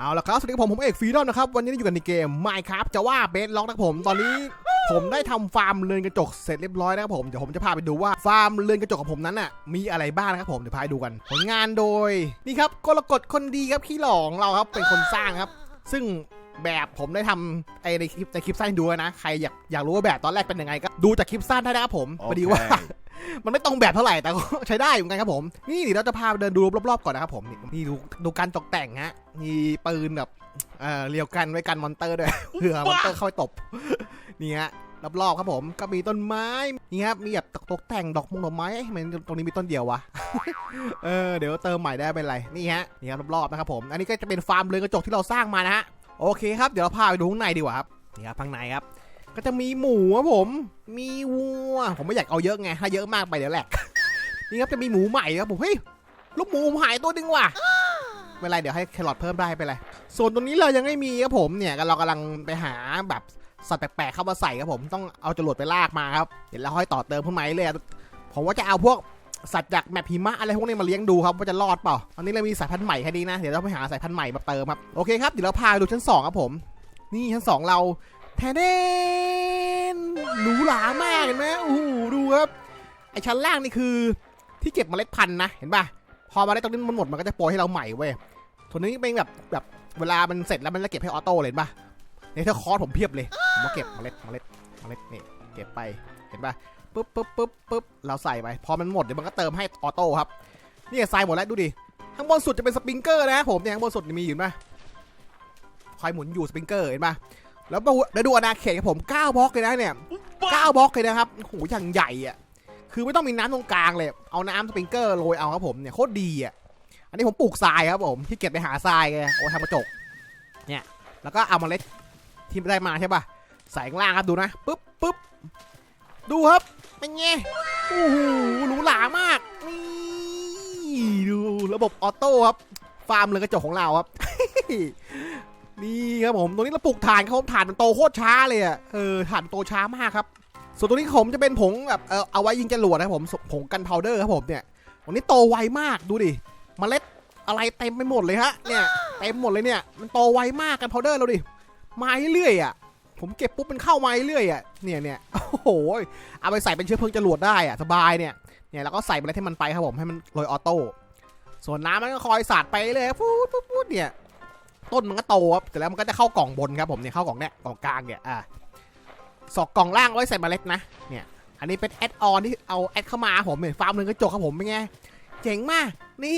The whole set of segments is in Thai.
เอาละครับสวัสดีผมผมเอกฟรีดอมนะครับ วันนี้อยู่กันในเกม Minecraft จะว่าเบสล็อกนะผมตอนนี้ผมได้ทำฟาร์มเรือนกระจกเสร็จเรียบร้อยนะครับผมเดี๋ยวผมจะพาไปดูว่าฟาร์มเรือนกระจกของผมนั้นน่ะมีอะไรบ้างนะครับผมเดี๋ยวพาดูกัน ผลงานโดยนี่ครับกรกฎคนดีครับพี่หลองเราครับเป็นคนสร้างครับ ซึ่งแบบผมได้ทำไอในคลิปในคลิปสั้นให้ดูนะใครอยากอยากรู้ว่าแบบตอนแรกเป็นยังไงก็ดูจากคลิปสั้นได้นะครับผมพอดีว่า มันไม่ตรงแบบเท่าไหร่แต่ก็ใช้ได้อยู่เหมือนกันครับผม นี่เดี๋ยวเราจะพาเดินดูรอบๆก่อนนะครับผมนี่ดูดูการตกแต่งฮะมีปืนแบบเอ่อเรียวกันไว้กันมอนเตอร์ด้วยเผื่อมอนเตอร์เข้าไปตบนี่ฮะรอบๆครับผมก็มีต้นไม้นี่ครับมีแบบตกตกแต่งดอกมงดอกไม้ทำไมันตรงนี้มีต้นเดียววะเออเดี๋ยวเติมใหม่ได้เป็นไรนี่ฮะนี่ครับรอบๆนะครับผมอันนี้ก็จะเป็นฟาร์มเรือกระจกที่เราสร้างมานะฮะโอเคครับเดี๋ยวเราพาไปดูข้างในดีกว่าครับนี่ครับข้างในครับ ก็จะมีหมูครับผม มีวัว ผมไม่อยากเอาเยอะไง ถ้าเยอะมากไปเดี๋ยวแหลก นี่ครับจะมีหมูใหม่ครับผมเฮ้ยลูกหมูผมหายตัวหนึงว่ะไม่เป็นไรเดี๋ยวให้แครอทเพิ่มได้ไม่เป็นไรส่วนตรงนี้เรายังไม่มีครับผมเนี่ยเรากำลังไปหาแบบสัตว์แปลกๆเข้ามาใส่ครับผมต้องเอาจรวดไปลากมาครับเดี๋ยวเราค่อยต่อเติมขึ้นมาเลยผมว่าจะเอาพวกสัตว์จากแมปหิมะอะไรพวกนี้มาเลี้ยงดูครับว่าจะรอดเปล่าตอนนี้เรามีสายพันธุ์ใหม่แค่นี้นะเดี๋ยวเราไปหาสายพันธุ์ใหม่มาเติมครับโอเคครับเดี๋ยวเราพาดูชั้นสองครับผม นี่ชั้นสองเรา แทนเดนหรูหรามากเห็นไหมโอ้โหดูครับไอชั้นล่างนี่คือที่เก็บเมล็ดพันธุ์นะเห็นป่ะพอเมาได้ตรงนี้มันหมดมันก็จะโปรยให้เราใหม่เว้ยส่วนนี้เป็นแบบแบบเวลามันเสร็จแล้วมันจะเก็บให้ออโต้เลยเห็นป่ะเนี่ยถ้าคอร์สผมเพียบเลยผมมาเก็บเมล็ดเมล็ดเมล็ดนี่เก็บไปเห็นป่ะปึ๊บปึ๊บปึ๊บปึ๊บเราใส่ไปพอมันหมดเดี๋ยวมันก็เติมให้ออโต้ครับนี่ใส่หมดแล้วดูดิข้างบนสุดจะเป็นสปริงเกอร์นะผมเนี่ยข้างบนสุดมีอยู่เห็นป่ะคอยหมุนอยู่สปริงเกอร์เห็นป่ะ แล้วดูแล้วดูอนาเขตครับผม9บล็อกเลยนะเนี่ย9บล็อกเลยนะครับโอ้โหอย่างใหญ่อะคือไม่ต้องมีน้ำตรงกลางเลย เอาน้ำสปริงเกอร์โรยเอาครับผมเนี่ยโคตรดีอะอันนี้ผมปลูกทรายครับผมที่เก็บไปหาทรายไงโอ้ทำกระจกเนี่ยแล้วก็เอาเมล็ดที่ได้มาใช่ป่ะใส่ข้างล่างครับดูนะปึ๊บปึ๊บดูครับเป็นไงโอ้โหหรูหรามากนี่ดูระบบออโต้ครับฟาร์มเรือนกระจกของเราครับ นี่ครับผมตรงนี้เราปลูกถ่านครับผมถ่านมันโตโคตรช้าเลยอะเออถ่านโตช้ามากครับ ส่วนตรงนี้ผมจะเป็นผงแบบเออเอาไว้ยิงจรวดนะครับผมผงกันพาวเดอร์ครับผมเนี่ยตรงนี้โตไวมากดูดิเมล็ดอะไรเต็มไปหมดเลยฮะเนี่ยเต็มหมดเลยเนี่ยมันโตไวมากกันพาวเดอร์เราดิมาเรื่อยอะ ผมเก็บปุ๊บมันเข้ามาเรื่อยอะเนี่ยเนี่ยโอ้โหเอาไปใส่เป็นเชื้อเพลิงจรวดได้อะสบายเนี่ยเนี่ยแล้วก็ใส่เมล็ดให้มันไปครับผมให้มันโรยออโต้ส่วนน้ำมันก็คอยสาดไปเลยพูดพูดพูดเนี่ย ต้นมันก็โตครับแต่แล้วมันก็จะเข้ากล่องบนครับผมเนี่ยเข้ากล่องเนี่ยกล่องกลางเนี่ยอะสอกกล่องล่างไว้ใส่เมล็ดนะเนี่ยอันนี้เป็นแอดออนที่เอาแอดเข้ามาผมเนี่ยฟาร์มเรือนกระจกครับผมเป็นไงเจ๋งมาก นี่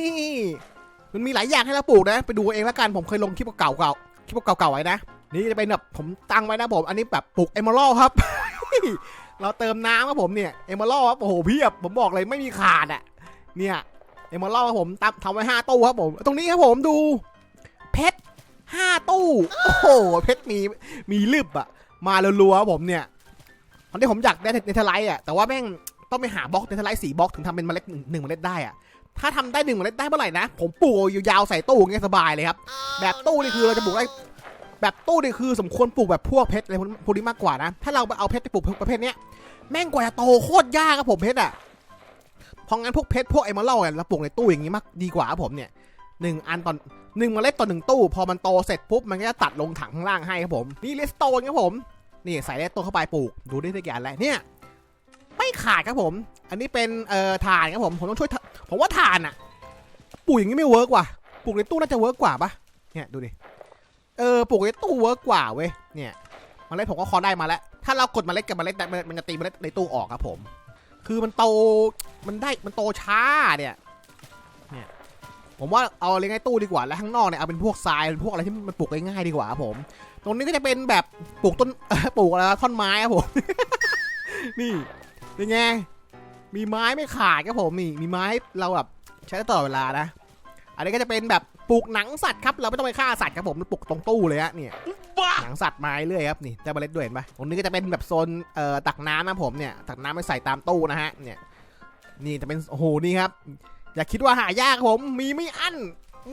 มันมีหลายอย่างให้เราปลูกนะ ไปดูเองแล้วกันผมเคยลงคลิปเก่าๆคลิปเก่าๆไว้นะ นี่จะเป็นแบบผมตั้งไว้นะผม อันนี้แบบปลูกเอมเมอรัลครับ เราเติมน้ำครับผมเนี่ยเอมเมอรัลครับโอ้โหเพียบผมบอกเลยไม่มีขาดอะเนี่ยเอมเมอรัลครับผมตั้งทำไว้ห้าตู้ครับผม ตรงนี้ครับผมดู ตู้ โอ้โห เพชรมี มีลึบอะมารัวๆครับผมเนี่ยตอนนี้ผมอยากได้เนเธอร์ไลท์อะแต่ว่าแม่งต้องไปหาบล็อกเนเธอร์ไลท์สี่บล็อกถึงทำเป็นเมล็ดหนึ่งเมล็ดได้อะถ้าทำได้หนึ่งเมล็ดได้เมื่อไหร่นะ ผมปลูกยาวๆใส่ตู้ง่างเงี้ยสบายเลยครับ แบบตู้นี่คือเราจะปลูกได้ แบบตู้นี่คือสมควรปลูกแบบพวกเพชรอะไรพวกนี้มากกว่านะ ถ้าเราเอาเพชรไปปลูกประเภทเนี้ย แม่งกว่าจะโตโคตรยากครับผมเพชรอะเพราะงั้นพวกเพชรพวกเอมเมอรัลเนี่ยเราปลูกในตู้อย่างงี้มากดีกว่าผมเนี่ย หนึ่งอันตอนหนึ่งเมล็ดต่อหนึ่งตู้ พอมันโตเสร็จปุ๊บมันก็จะตัดลงถังข้างล่างให้ครับผมนี่เลสโตนครับผมนี่ใส่เลสโตนเข้าไปปลูกดูได้ทุกอย่างแล้วเนี่ยไม่ขาดครับผม อันนี้เป็นเอ่อถ่านครับผมผมต้องช่วยผมว่าถ่านอะปลูกอย่างนี้ไม่เวิร์กว่ะปลูกในตู้น่าจะเวิร์กกว่าปะเนี่ยดูดิเออปลูกในตู้เวิร์กกว่าเว้ยเนี่ยเมล็ดผมก็คอได้มาแล้ว ถ้าเรากดเมล็ดกับเมล็ดมันจะตีเมล็ดในตู้ออกครับผม คือมันโต มันได้ มันโตช้าเนี่ย ผมว่าเอาอะไรง่ายตู้ดีกว่า แล้วข้างนอกเนี่ยเอาเป็นพวกทรายเป็นพวกอะไรที่มันปลูกง่ายๆดีกว่าผม ตรงนี้ก็จะเป็นแบบปลูกต้นปลูกอะไรท่อนไม้ครับผม นี่เป็นไง มีไม้ไม่ขาดครับผมนี่ มีไม้เราแบบใช้ตลอดเวลานะ อันนี้ก็จะเป็นแบบปลูกหนังสัตว์ครับ เราไม่ต้องไปฆ่าสัตว์ครับผมปลูกตรงตู้เลยฮะเนี่ยหนังสัตว์ไม้เรื่อยครับนี่จะเมล็ดด้วยเห็นปะตรงนี้ก็จะเป็นแบบโซนเอ่อตักน้ำนะผมเนี่ยตักน้ำไปใส่ตามตู้นะฮะเนี่ยนี่จะเป็นโอ้โหนี่ครับ อย่าคิดว่าหายากครับผม มีไม่อั้น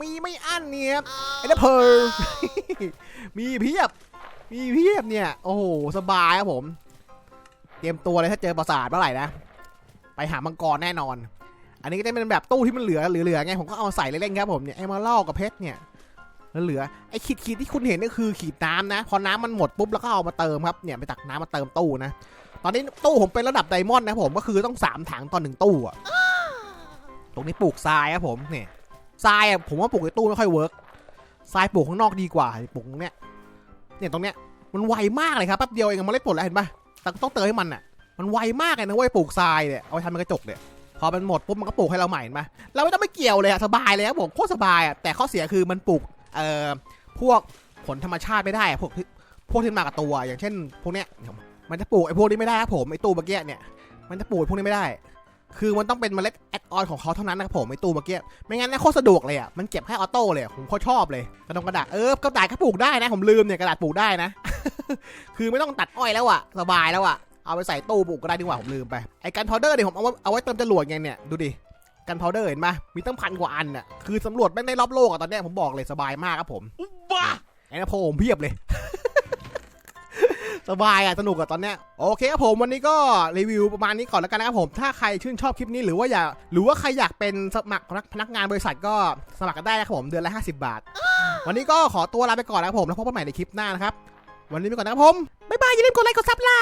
มีไม่อั้นเนี่ยครับไอ้เดเพอร์มีเพียบ มีเพียบเนี่ย โอ้โห สบายครับผม เตรียมตัวเลยถ้าเจอปราสาทเมื่อไหร่นะ ไปหามังกรแน่นอน อันนี้ก็จะเป็นแบบตู้ที่มันเหลือเหลือๆไง ผมก็เอามาใส่เล่นๆครับผมเนี่ยไอ้มาเล่ากับเพชรเนี่ยเหลือไอ้ขีดขีดๆที่คุณเห็นนี่คือขีดน้ำนะ พอน้ำมันหมดปุ๊บแล้วก็เอามาเติมครับเนี่ยไปตักน้ำมาเติมตู้นะ ตอนนี้ตู้ผมเป็นระดับไดมอนด์นะผมก็คือต้องสามถังต่อหนึ่งตู้อะต รงนี้ปลูกทรายครับผมเนี่ยทรายอะผมว่าปลูกในตู้ไม่ค่อยเวิร์กทรายปลูกข้างนอกดีกว่าปลูกตรงเนี้ยเนี่ยตรงเนี้ยมันไวมากเลยครับแป๊บเดียวเองมันเล็ดผลแล้วเห็นปะแต่ต้องเติมให้มันอะ มันไวมากเลยนะเว้ยปลูกทรายเนี่ยเอาไปทำเป็นกระจกเนี่ยพอมันหมดปุ๊บมันก็ปลูกให้เราใหม่เห็นปะเราไม่ต้องไปเกี่ยวเลยอะสบายเลยครับผมโคตรสบายอะแต่ข้อเสียคือมันปลูกเอ่อพวกผลธรรมชาติไม่ได้พวกพวกที่มากับตัวอย่างเช่น พวกเนี้ยมันจะปลูกไอ้พวกนี้ไม่ได้ครับผมไอ้ตู้เมื่อกี้เนี่ยมันจะปลูกพวกนี้ไม่ได้ คือมันต้องเป็นเมล็ดแอดออนของเขาเท่านั้นนะครับผมไอ้ตู้เมื่อกี้ ไม่งั้นเนี่ยโคตรสะดวกเลยอะ มันเก็บให้ออโต้เลยอะผมโคตรชอบเลย กระดงกระดาษ เออกระดาษก็ปลูกได้นะ ผมลืมเนี่ยกระดาษปลูกได้นะ คือไม่ต้องตัดอ้อยแล้วอะ สบายแล้วอะ เอาไปใส่ตู้ปลูกก็ได้ดีกว่า ผมลืมไป ไอ้กันพาวเดอร์เนี่ยผมเอาไว้เอาไว้เติมจรวดไงเนี่ย ดูดิ กันพาวเดอร์เห็นปะมีตั้งพันกว่าอันอะ คือสำรวจแม่งได้รอบโลกอะตอนเนี้ยผมบอกเลยสบายมากครับผมบ้าไอ้นะโพผมเพียบเลย สบายอะสนุกอะตอนเนี้ยโอเคครับผมวันนี้ก็รีวิวประมาณนี้ก่อนแล้วกันนะครับผมถ้าใครชื่นชอบคลิปนี้หรือว่าอยากหรือว่าใครอยากเป็นสมัครพนักงานบริษัทก็สมัครกันได้นะครับผมเดือนละ 50 บาท วันนี้ก็ขอตัวลาไปก่อนนะครับผมแล้วพบกันใหม่ในคลิปหน้านะครับวันนี้ไปก่อนนะครับผมบ๊ายบายอย่าลืมกดไลค์กดซับล่ะ